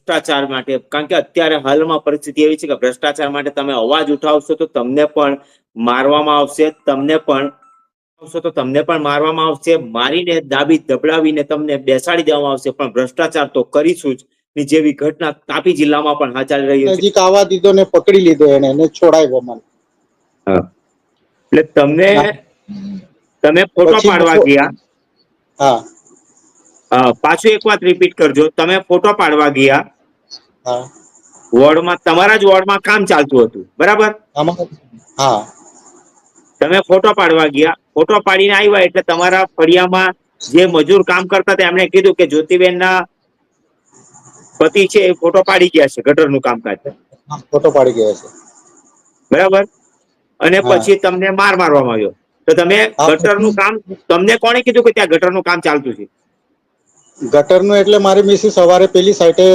ભ્રષ્ટાચાર માટે કારણ કે અત્યારે હાલમાં પરિસ્થિતિ એવી છે કે ભ્રષ્ટાચાર માટે તમે અવાજ ઉઠાવશો તો તમને પણ મારવામાં આવશે તમને પણ આવશો તો તમને પણ મારવામાં આવશે. મારીને દાબી દબડાવીને તમને બેસાડી દેવામાં આવશે પણ ભ્રષ્ટાચાર તો કરીશું જ. ની જેવી ઘટના તાપી જિલ્લામાં પણ હા ચાલી રહી છે. નજીક આવવા દીધો ને પકડી લીધો એને ને છોડાવ્યો મને. એટલે તમને તમે ફોટો પાડવા ગયા. હા. પાછું એક વાત રિપીટ કરજો. તમે ફોટો પાડવા ગયા. હા. વોર્ડમાં તમારા જ વોર્ડમાં કામ ચાલતું હતું. બરાબર? હા. તમે ફોટો પાડવા ગયા. ફોટો પાડીને આવ્યા એટલે તમારા ફળિયામાં જે મજૂર કામ કરતા હતા એમણે કીધું કે જ્યોતિબેનના પતિ છે એ ફોટો પાડી ગયા છે ગટરનું કામકાજ. ફોટો પાડી ગયા છે. બરાબર? અને પછી તમને માર મારવામાં આવ્યો. તો તમે ગટરનું કામ તમને કોણે કીધું કે ત્યાં ગટરનું કામ ચાલતું છે? ગટરનું એટલે મારી મિસી સવારે પેલી સાઈડે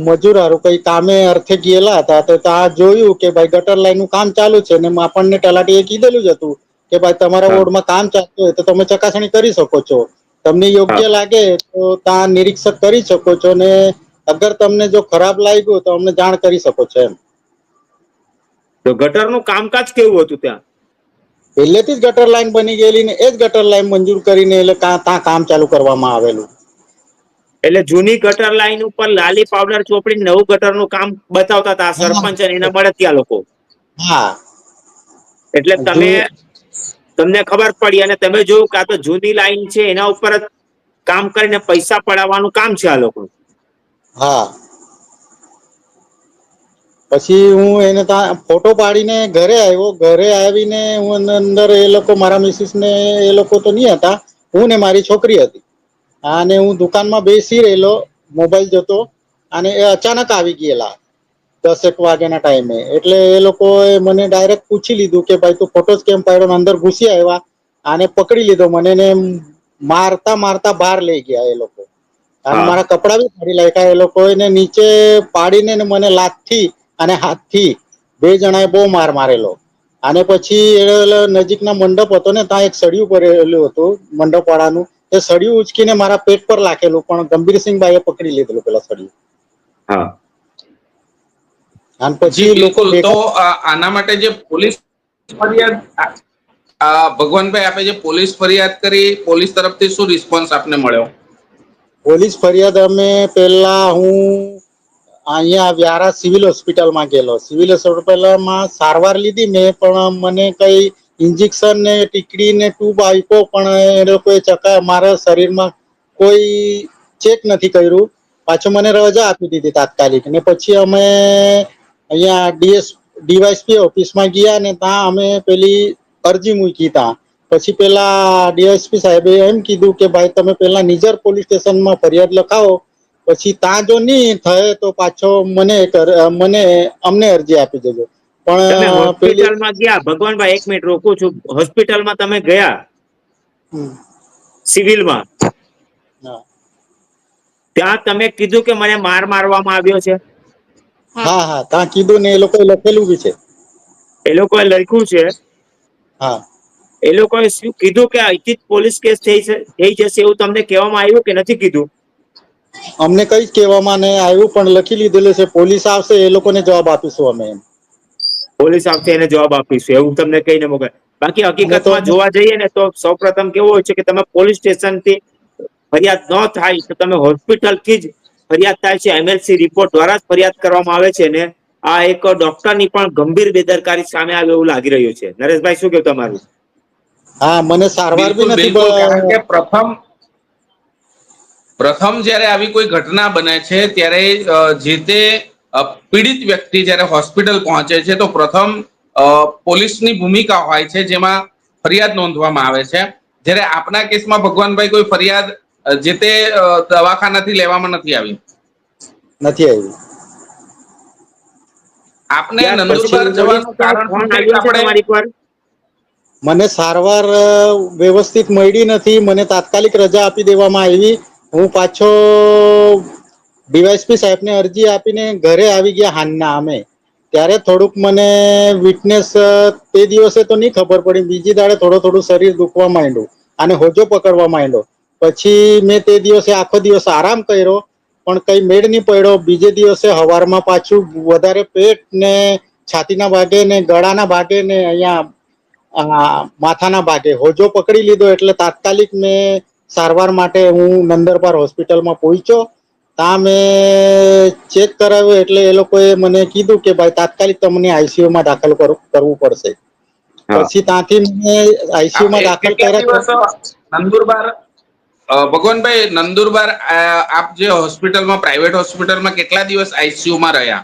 મજૂર હારું કઈ કામે અર્થે ગયેલા હતા તો ત્યાં જોયું કે ભાઈ ગટર લાઈનનું કામ ચાલુ છે ને આપણને તલાટીએ કીધેલું જ હતું કે ભાઈ તમારા. વોર્ડમાં કામ ચાલતું હોય તો તમે ચકાસણી કરી શકો છો. તમને યોગ્ય લાગે તો ત્યાં નિરીક્ષક કરી શકો છો ને અગર તમને જો ખરાબ લાગ્યું તો અમને જાણ કરી શકો છો એમ. તો ગટરનું કામકાજ કેવું હતું ત્યાં? પહેલેથી જ ગટર લાઈન બની ગયેલી ને એ જ ગટર લાઈન મંજૂર કરીને એટલે ત્યાં કામ ચાલુ કરવામાં આવેલું. એટલે જૂની ગટર લાઈન ઉપર લાલી પાવડર ચોપડી નવું ગટરનું કામ બતાવતા હતા સરપંચ અને એના મળતિયા લોકો? હા. એટલે તમે તમને ખબર પડી અને તમે જોયું કે આ તો જૂની લાઈન છે એના ઉપર જ કામ કરીને પૈસા પડાવવાનું કામ છે આ લોકો? હા. પછી હું એને ત્યાં ફોટો પાડીને ઘરે આવ્યો. ઘરે આવીને હું અંદર- એ લોકો મારા મિસિસ ને એ લોકો તો નહીં હતા. હું ને મારી છોકરી હતી. અને હું દુકાનમાં બેસી રહેલો મોબાઈલ જોતો અને એ અચાનક આવી ગયેલા દસેક વાગ્યાના ટાઈમે. એટલે એ લોકોએ મને ડાયરેક્ટ પૂછી લીધું કે ભાઈ તું ફોટો જ કેમ પાડ્યો અંદર ઘૂસી આવ્યા આને પકડી લીધો મને ને મારતા મારતા બહાર લઈ ગયા એ લોકો. અને મારા કપડા બી ફાડી લાગ્યા. એ લોકો એને નીચે પાડીને મને લાતથી અને હાથથી બે જણાએ બહુ માર મારેલો. અને પછી એ નજીકના મંડપ હતો ને ત્યાં એક સળિયું પડેલું હતું મંડપ વાળાનું એ સળિયું ઉચકીને મારા પેટ પર લાખેલું પણ ગંભીરસિંહભાઈએ પકડી લીધેલું પેલા સળિયું. હા. અને પછી લોકો તો આના માટે જે પોલીસ ફરિયાદ ભગવાનભાઈ આપે જે પોલીસ ફરિયાદ કરી પોલીસ તરફથી શું રિસ્પોન્સ આપને મળ્યો? પોલીસ ફરિયાદ અમે પહેલા હું અહીંયા વ્યારા સિવિલ હોસ્પિટલમાં ગયેલો. સિવિલ હોસ્પિટલમાં સારવાર લીધી મેં, પણ મને કઈ ઇન્જેક્શન ને ટીકડી ને ટ્યુબ આપ્યો, પણ એ લોકોએ ચકા મારા શરીરમાં કોઈ ચેક નથી કર્યું. પાછું મને રજા આપી દીધી તાત્કાલિક. ને પછી અમે અહીંયા ડીએસ, ડીવાયસપી ઓફિસમાં ગયા ને ત્યાં અમે પેલી અરજી મૂકી ત્યાં પછી પેલા ડીએસપી સાહેબે એમ કીધું કે, ભાઈ, તમે પેલા નિઝર પોલીસ સ્ટેશનમાં ફરિયાદ લખાવો પછી ત્યાં જો નહીં થાય તો પાછો મને મને અમને અરજી આપી દેજો. પણ હોસ્પિટલમાં ગયા? ભગવાનભાઈ એક મિનિટ રોકું છું. હોસ્પિટલમાં તમે ગયા? સિવિલમાં? ત્યાં તમે કીધું કે મને માર મારવામાં આવ્યો છે? હા હા. ત્યાં કીધું ને એ લોકોએ લખેલું બી છે. એ લોકોએ લખ્યું છે? હા. એ લોકોએ શું કીધું કે અહીંથી જ પોલીસ કેસ થઈ છે- થઈ જશે એવું તમને કહેવામાં આવ્યું કે નથી કીધું? અમને કઈ જ કહેવામાં નહીં આવ્યું પણ લખી લીધેલું છે પોલીસ આવશે એ લોકોને જવાબ આપીશું અમે એમ. પોલીસ આવશે એને જવાબ આપીશું એવું તમને કહીને મોકલે બાકી હકીકતમાં જોવા જઈએ ને તો સૌપ્રથમ કેવું હોય છે કે તમે પોલીસ સ્ટેશનથી ફરિયાદ ન થાય તો તમે હોસ્પિટલથી જ ફરિયાદ થાય છે એમએલસી રિપોર્ટ દ્વારા જ ફરિયાદ કરવામાં આવે છે ને આ એક ડોક્ટરની પણ ગંભીર બેદરકારી સામે આવે એવું લાગી રહ્યું છે. નરેશભાઈ શું કેવું તમારું? હા મને સારવાર બી નથી કારણ કે પ્રથમ પ્રથમ જ્યારે આવી કોઈ ઘટના બને છે ત્યારે જે તે પીડિત વ્યક્તિ જ્યારે હોસ્પિટલ પહોંચે છે તો પ્રથમ પોલીસની ભૂમિકા હોય છે જેમાં ફરિયાદ નોંધવામાં આવે છે. જ્યારે આપના કેસમાં ભગવાનભાઈ કોઈ ફરિયાદ જે તે દવાખાનાથી લેવામાં નથી આવી? નથી આવી. આપને નંદુરબાર જવાનું કારણ આપણે મને સારવાર વ્યવસ્થિત મળી નથી મને તાત્કાલિક રજા આપી દેવામાં આવી. હું પાછો ડીવાયસપી સાહેબને અરજી આપીને ઘરે આવી ગયા હાનના અમે. ત્યારે થોડુંક મને વીકનેસ તે દિવસે તો નહીં ખબર પડી, બીજી દાડે થોડું થોડું શરીર દુખવા માંડ્યું અને હોજો પકડવા માંડ્યો. પછી મેં તે દિવસે આખો દિવસ આરામ કર્યો, પણ કઈ મેળ નહીં પડ્યો. બીજે દિવસે હવારમાં પાછું વધારે પેટ ને છાતીના ભાગે ને ગળાના ભાગે ને અહીંયા માથાના ભાગે હોજો પકડી લીધો એટલે તાત્કાલિક મેં સારવાર માટે હું નંદરબાર હોસ્પિટલમાં પહોંચ્યો. ત્યાં મેં ચેક કરાવ્યો એટલે એ લોકોએ મને કીધું કે ભાઈ તાત્કાલિક તમને આઈસીયુમાં માં દાખલ કરવું પડશે. પછી ત્યાંથી મેં આઈસીયુમાં દાખલ કર્યા નંદુરબાર? ભગવાનભાઈ નંદુરબાર આપ જે હોસ્પિટલમાં પ્રાઇવેટ હોસ્પિટલમાં કેટલા દિવસ આઈસીયુ માં રહ્યા?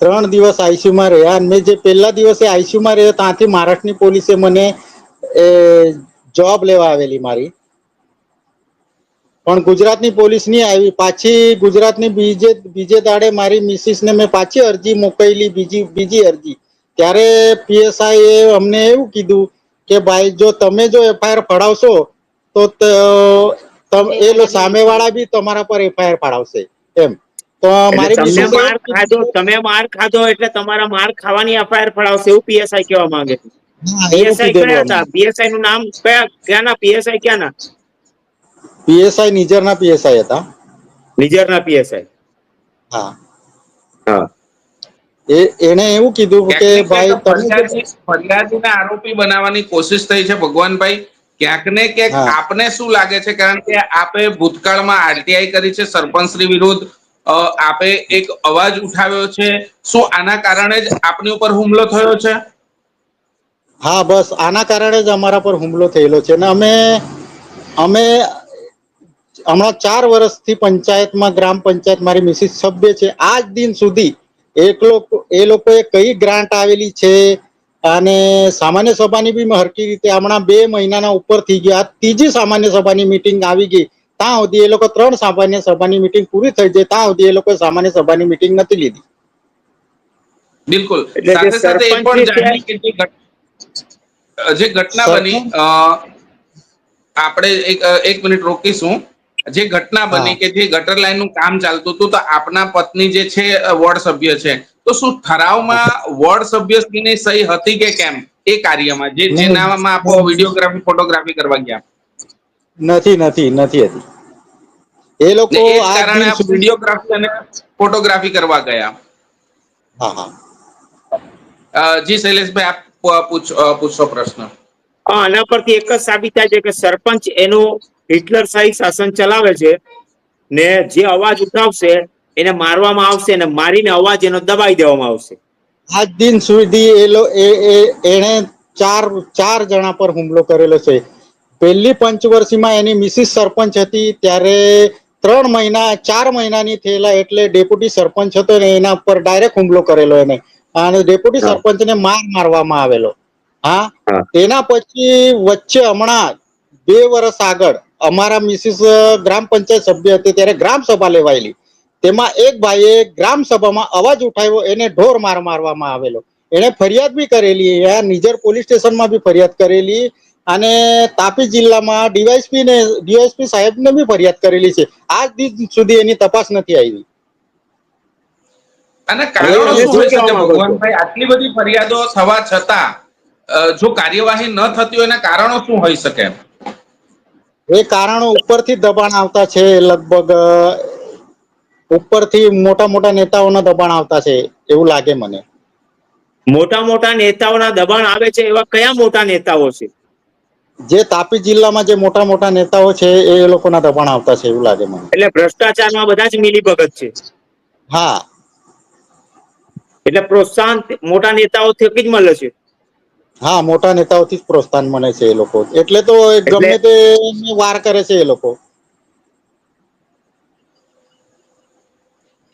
ત્રણ દિવસ આઈસીયુમાં માં રહ્યા અને મેં જે પહેલા દિવસે આઈસીયુમાં રહ્યા રહ્યો ત્યાંથી મહારાષ્ટ્રની પોલીસે મને જોબ લેવા આવેલી મારી. પણ ગુજરાતની પોલીસ નહીં આવી. પાછી ગુજરાતની બીજે બીજે દાડે મારી મિસિસ ને મેં પાછી અરજી મોકલી બીજી બીજી અરજી. ત્યારે પીએસઆઈ એ અમને એવું કીધું કે ભાઈ જો તમે જો એફઆઈઆર ફડાવશો તો તમ- એ લો- સામેવાળા બી તમારા પર એફઆઈઆર ફડાવશે. એમ. તો મારી માર ખાધો તમે માર ખાધો એટલે તમારા માર ખાવાની એફઆઈઆર ફડાવશે એવું પીએસઆઈ કહેવા માંગે છે. પીએસઆઈ કયા હતા? પીએસઆઈ નું નામ કયા ક્યાંના? પીએસઆઈ ક્યાંના? પીએસઆઈ નિજરના પીએસઆઈ હતા. નિજરના પીએસઆઈ. હા. હા. એ એને એવું કીધું કે ભાઈ તમે ફરિયાદી- ફરિયાદીને આરોપી બનાવવાની કોશિશ થઈ છે ભગવાનભાઈ. ક્યાંક ને ક્યાંક આપને શું લાગે છે? કારણ કે આપે ભૂતકાળમાં આરટીઆઈ કરી છે સરપંચશ્રી વિરુદ્ધ. આપે એક અવાજ ઉઠાવ્યો છે. શું આના કારણે જ આપની ઉપર હુમલો થયો છે? હા બસ. આના કારણે જ અમારા પર હુમલો થયેલો છે. ને અમે અમે હમણાં ચાર વર્ષથી પંચાયતમાં ગ્રામ પંચાયત મારી મિસિસ સભ્ય છે. આજ દિન સુધી એક લોકો એ લોકોએ કઈ ગ્રાન્ટ આવેલી છે? અને સામાન્ય સભાની બી હરકી રીતે હમણાં બે મહિનાના ઉપર થઈ ગયા. આ ત્રીજી સામાન્ય સભાની મિટિંગ આવી ગઈ. ત્યાં સુધી એ લોકો ત્રણ સામાન્ય સભાની મીટિંગ પૂરી થઈ જાય. ત્યાં સુધી એ લોકો સામાન્ય સભાની મિટિંગ નથી લીધી. બિલકુલ. સાથે સાથે એ પણ જે કે જે ઘટના બની આપણે એક એક મિનિટ રોકીશું. જે ઘટના બની કે જે ગટર લાઈનનું કામ ચાલતું હતું તો આપના પત્ની જે છે વોર્ડ સભ્ય છે. તો શું ઠરાવમાં વોર્ડ સભ્યશ્રીની સહી હતી કે કેમ એ કાર્યમાં? જે જેનામાં આપો વિડીયોગ્રાફી ફોટોગ્રાફી કરવા ગયા. નથી નથી નથી હતી. એ લોકો આ એ કારણે વિડીયોગ્રાફી અને ફોટોગ્રાફી કરવા ગયા. હા હા. જી શૈલેષભાઈ આપ પૂછો પૂછ- પ્રશ્ન. હા, આના પરથી એક જ સાબિત થાય છે કે સરપંચ એનું હિટલર શાહી શાસન ચલાવે છે ને જે અવાજ ઉઠાવશે એને મારવામાં આવશે ને મારીને અવાજ એનો દબાઈ દેવામાં આવશે. આજ દિન સુધી એ લો એણે ચાર ચાર જણા પર હુમલો કરેલો છે. પહેલી પંચવર્ષીમાં એની મિસિસ સરપંચ હતી ત્યારે ત્રણ મહિના ચાર મહિનાની થયેલા એટલે ડેપ્યુટી સરપંચ હતો ને એના પર ડાયરેક્ટ હુમલો કરેલો એને અને ડેપ્યુટી. સરપંચને માર મારવામાં આવેલો. હા. તેના પછી વચ્ચે હમણાં બે વર્ષ આગળ અમારા મિસિસ ગ્રામ પંચાયત સભ્ય હતી ત્યારે ગ્રામ સભા લેવાયેલી. તેમાં એક ભાઈએ ગ્રામ સભામાં અવાજ ઉઠાવ્યો એને ઢોર માર મારવામાં આવેલો. એને ફરિયાદ બી કરેલી આ નિઝર પોલીસ સ્ટેશનમાં બી ફરિયાદ કરેલી અને તાપી જિલ્લામાં ડીવાયસપી ને ડીવાયસપી સાહેબને બી ફરિયાદ કરેલી છે. આજ દિન સુધી એની તપાસ નથી આવી. અને કારણો શું હોય? ભગવાનભાઈ આટલી બધી ફરિયાદો થવા છતાં જો કાર્યવાહી ન થતી હોય એના કારણો શું હોઈ શકે? એ કારણો ઉપરથી દબાણ આવતા છે લગભગ ઉપરથી મોટા મોટા નેતાઓના દબાણ આવતા છે એવું લાગે મને. મોટા મોટા નેતાઓના દબાણ આવે છે એવા કયા મોટા નેતાઓ છે? જે તાપી જિલ્લામાં જે મોટા મોટા નેતાઓ છે એ લોકોના દબાણ આવતા છે એવું લાગે મને. એટલે ભ્રષ્ટાચારમાં બધા જ મિલીભગત છે? હા. એટલે પ્રોત્સાહન મોટા નેતાઓ થકી જ મળે છે? હા મોટા નેતાઓથી જ પ્રોત્સાહન મળે છે એ લોકો. એટલે તો ગમે તે વાર કરે છે એ લોકો.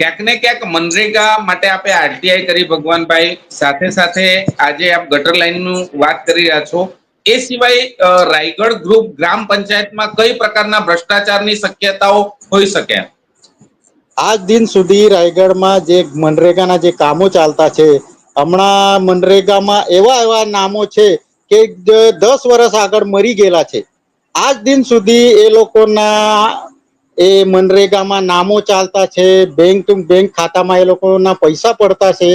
ક્યાંક ને ક્યાંક મનરેગા માટે આપે આરટીઆઈ કરી ભગવાનભાઈ. સાથે સાથે આજે આપ ગટર લાઈનનું વાત કરી રહ્યા છો. એ સિવાય રાયગઢ ગ્રુપ ગ્રામ પંચાયતમાં કઈ પ્રકારના ભ્રષ્ટાચારની શક્યતાઓ હોઈ શકે? આજ દિન સુધી રાયગઢમાં જે મનરેગાના જે કામો ચાલતા છે હમણાં મનરેગામાં એવા એવા નામો છે કે દસ વર્ષ આગળ મરી ગયેલા છે. આજ દિન સુધી એ લોકોના એ મનરેગામાં નામો ચાલતા છે બેંક બેંક ખાતામાં એ લોકોના પૈસા પડતા છે.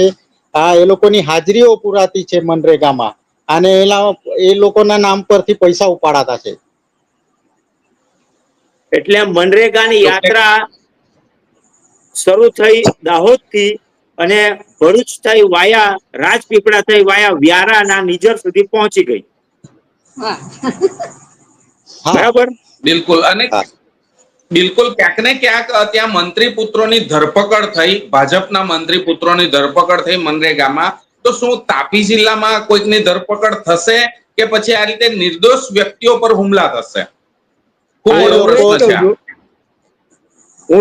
આ એ લોકોની હાજરીઓ પુરાતી છે મનરેગામાં અને એના એ લોકોના નામ પરથી પૈસા ઉપાડાતા છે. એટલે મનરેગાની યાત્રા શરૂ થઈ દાહોદથી અને ભરૂચ થઈ વાયા રાજપીપળા થઈ વાયા વ્યારાના નિજર સુધી પહોંચી ગઈ. બરાબર? બિલકુલ. અને બિલકુલ ક્યાંક ને ક્યાંક ત્યાં મંત્રી પુત્રોની ધરપકડ થઈ ભાજપના મંત્રી પુત્રોની ધરપકડ થઈ મનરેગામાં. તો શું તાપી જિલ્લામાં કોઈકની ધરપકડ થશે કે પછી આ રીતે નિર્દોષ વ્યક્તિઓ પર હુમલા થશે? હા,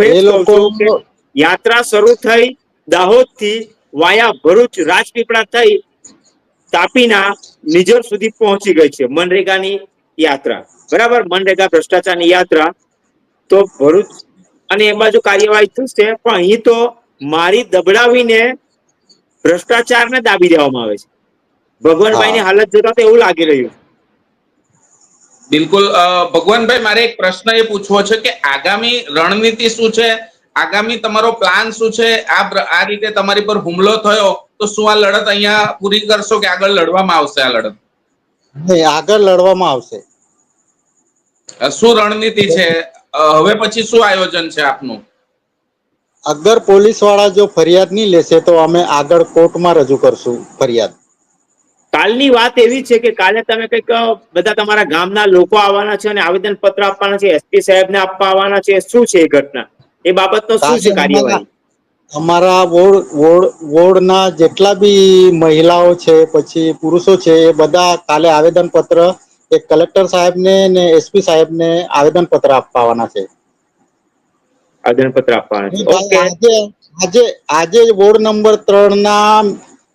એ લોકો યાત્રા શરૂ થઈ દાહોદથી વાયા ભરૂચ રાજપીપળા થઈ તાપીના નિજર સુધી પહોંચી ગઈ છે મનરેગાની યાત્રા. બરાબર? મનરેગા ભ્રષ્ટાચારની યાત્રા. તો ભરૂચ અને એ બાજુ કાર્યવાહી થશે પણ અહીં તો મારી દબડાવીને ભ્રષ્ટાચારને દાબી દેવામાં આવે છે. ભગવાનભાઈની હાલત જોતા તો એવું લાગી રહ્યું. બિલકુલ ભગવાનભાઈ મારે એક પ્રશ્ન એ પૂછવો છે કે આગામી રણનીતિ શું છે? આગામી તમારો પ્લાન શું છે? આ આ રીતે તમારી પર હુમલો થયો તો શું આ લડત અહીંયા પૂરી કરશો કે આગળ લડવામાં આવશે આ લડત? નહીં, આગળ લડવામાં આવશે. શું રણનીતિ છે? હવે પછી શું આયોજન છે આપનું? અગર પોલીસવાળા જો ફરિયાદ નહીં લેશે તો અમે આગળ કોર્ટમાં રજૂ કરશું ફરિયાદ. કાલની વાત એવી છે કે કાલે તમે કંઈક બધા તમારા ગામના લોકો આવવાના છે અને આવેદન પત્ર આપવાના છે એસપી સાહેબને આપવા આવવાના છે. શું છે એ ઘટના? એ બાબતનો શું છે કાર્યવાહી? અમારા વોર્ડ વોર્ડ વોર્ડના જેટલા બી મહિલાઓ છે પછી પુરુષો છે એ બધા કાલે આવેદન પત્ર એક કલેક્ટર સાહેબને ને એસપી સાહેબને આવેદન પત્ર આપવાના છે. આવેદન પત્ર આપવાના છે. ઓકે આજે આજે વોર્ડ નંબર 3 ના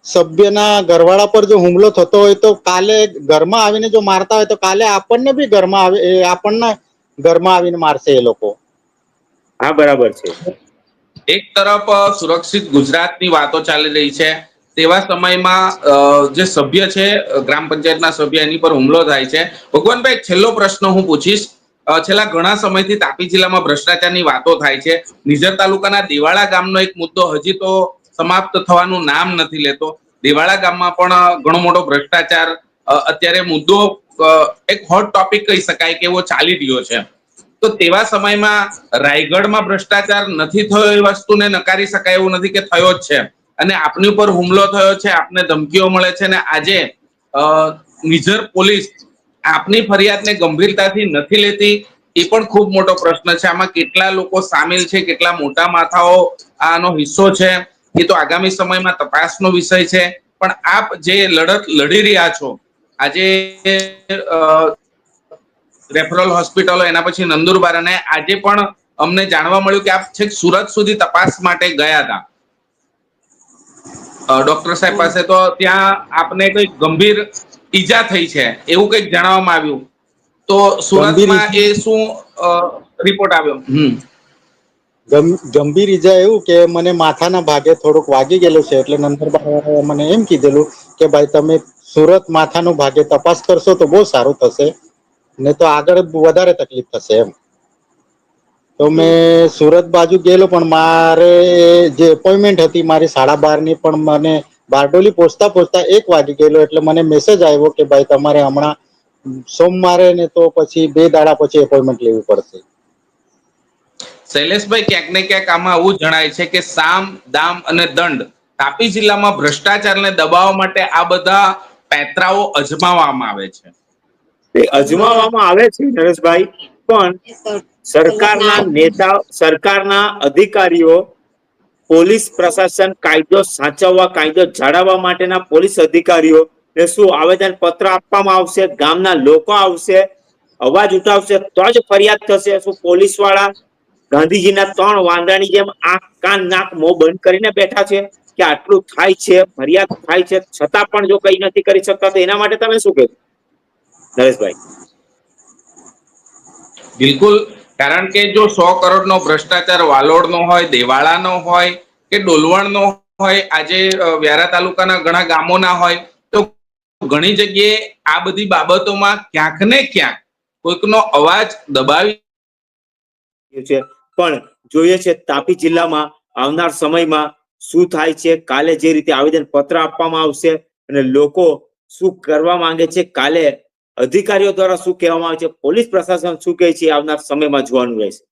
સભ્યના ઘરવાળા પર જો હુમલો થતો હોય તો કાલે ઘરમાં આવીને જો મારતા હોય તો કાલે આપણને બી ઘરમાં આવે એ આપણને ઘરમાં આવીને મારશે એ લોકો. હા, બરાબર છે. એક તરફ સુરક્ષિત ગુજરાતની વાતો ચાલી રહી છે. તેવા સમયમાં જે સભ્ય છે ગ્રામ પંચાયતના સભ્ય, એની પર હુમલો થાય છે. ભગવાનભાઈ છેલ્લો પ્રશ્ન હું પૂછીશ. છેલ્લા ઘણા સમયથી તાપી જિલ્લામાં ભ્રષ્ટાચારની વાતો થાય છે. નિઝર તાલુકાના દેવાળા ગામનો એક મુદ્દો હજી તો સમાપ્ત થવાનું નામ નથી લેતો. દેવાળા ગામમાં પણ ઘણો મોટો ભ્રષ્ટાચાર અત્યારે મુદ્દો એક હોટ ટોપિક કહી શકાય કે એવો ચાલી રહ્યો છે. તો તેવા સમયમાં રાયગઢમાં ભ્રષ્ટાચાર નથી થયો એ વસ્તુને નકારી શકાય એવું નથી કે થયો જ છે. અને આપની ઉપર હુમલો થયો છે, આપને ધમકીઓ મળે છે અને આજે નિઝર પોલીસ આપની ફરિયાદને ગંભીરતાથી નથી લેતી, એ પણ ખૂબ મોટો પ્રશ્ન છે. આમાં કેટલા લોકો સામેલ છે, કેટલા મોટા માથાઓ આનો હિસ્સો છે, એ તો આગામી સમયમાં તપાસનો વિષય છે. પણ આપ જે લડત લડી રહ્યા છો, આજે રેફરલ હોસ્પિટલો એના પછી નંદુરબાર અને આજે પણ અમને જાણવા મળ્યું કે આપ છેક સુરત સુધી તપાસ માટે ગયા હતા. ડોક્ટર સાહેબ પાસે તો ત્યાં આપને કઈ ગંભીર ઈજા થઈ છે એવું કંઈક જણાવવામાં આવ્યું. તો સુરતમાં એ શું રિપોર્ટ આવ્યો? ગંભીર ઈજા એવું કે મને માથાના ભાગે થોડુંક વાગી ગયેલું છે એટલે નંદરબાર મને એમ કીધેલું કે ભાઈ તમે સુરત માથાનું ભાગે તપાસ કરશો તો બહુ સારું થશે. ને તો આગળ વધારે તકલીફ થશે એમ. તો મેં સુરત બાજુ ગયેલો, પણ મારે જે એપોઇન્ટમેન્ટ હતી મારી સાડા બારની પણ મને બારડોલી પહોંચતા પહોંચતા એક વાગી ગયેલો, એટલે મને મેસેજ આવ્યો કે ભાઈ તમારે હમણાં સોમવારે ને તો પછી બે દાડા પછી એપોઇન્ટમેન્ટ લેવી પડશે. શૈલેષભાઈ, ક્યાંક ને ક્યાંક આમાં આવું જણાય છે કે સામ, દામ અને દંડ તાપી જિલ્લામાં ભ્રષ્ટાચારને દબાવવા માટે આ બધા પેંતરાઓ અજમાવવામાં આવે છે. એ અજમાવવામાં આવે છે નરેશભાઈ પણ સરકારના નેતા સરકારના અધિકારીઓ પોલીસ પ્રશાસન કાયદો સાચવવા કાયદો જાળવવા માટેના પોલીસ અધિકારીઓ ને શું આવેદન પત્ર આપવામાં આવશે ગામના લોકો આવશે અવાજ ઉઠાવશે તો જ ફરિયાદ થશે શું પોલીસવાળા ગાંધીજીના ત્રણ વાંદરાની જેમ આંખ કાન નાક મોં બંધ કરીને બેઠા છે? કે આટલું થાય છે ફરિયાદ થાય છે છતાં પણ જો કઈ નથી કરી શકતા તો એના માટે તમે શું કહેશો? નરેશભાઈ. બિલકુલ. કારણ કે જો સો કરોડનો ભ્રષ્ટાચાર વાલોડનો હોય દેવાળાનો હોય કે ડોલવણનો હોય આજે વ્યારા તાલુકાના ઘણા ગામોના હોય તો ઘણી જગ્યાએ આ બધી બાબતોમાં ક્યાંક ને ક્યાંક કોઈકનો અવાજ દબાવી છે. પણ જોઈએ છે તાપી જિલ્લામાં આવનાર સમયમાં શું થાય છે કાલે જે રીતે આવેદન પત્ર આપવામાં આવશે અને લોકો શું કરવા માંગે છે કાલે અધિકારીઓ દ્વારા શું કહેવામાં આવે છે? પોલીસ પ્રશાસન શું કહે છે? આવનાર સમયમાં જોવાનું રહેશે.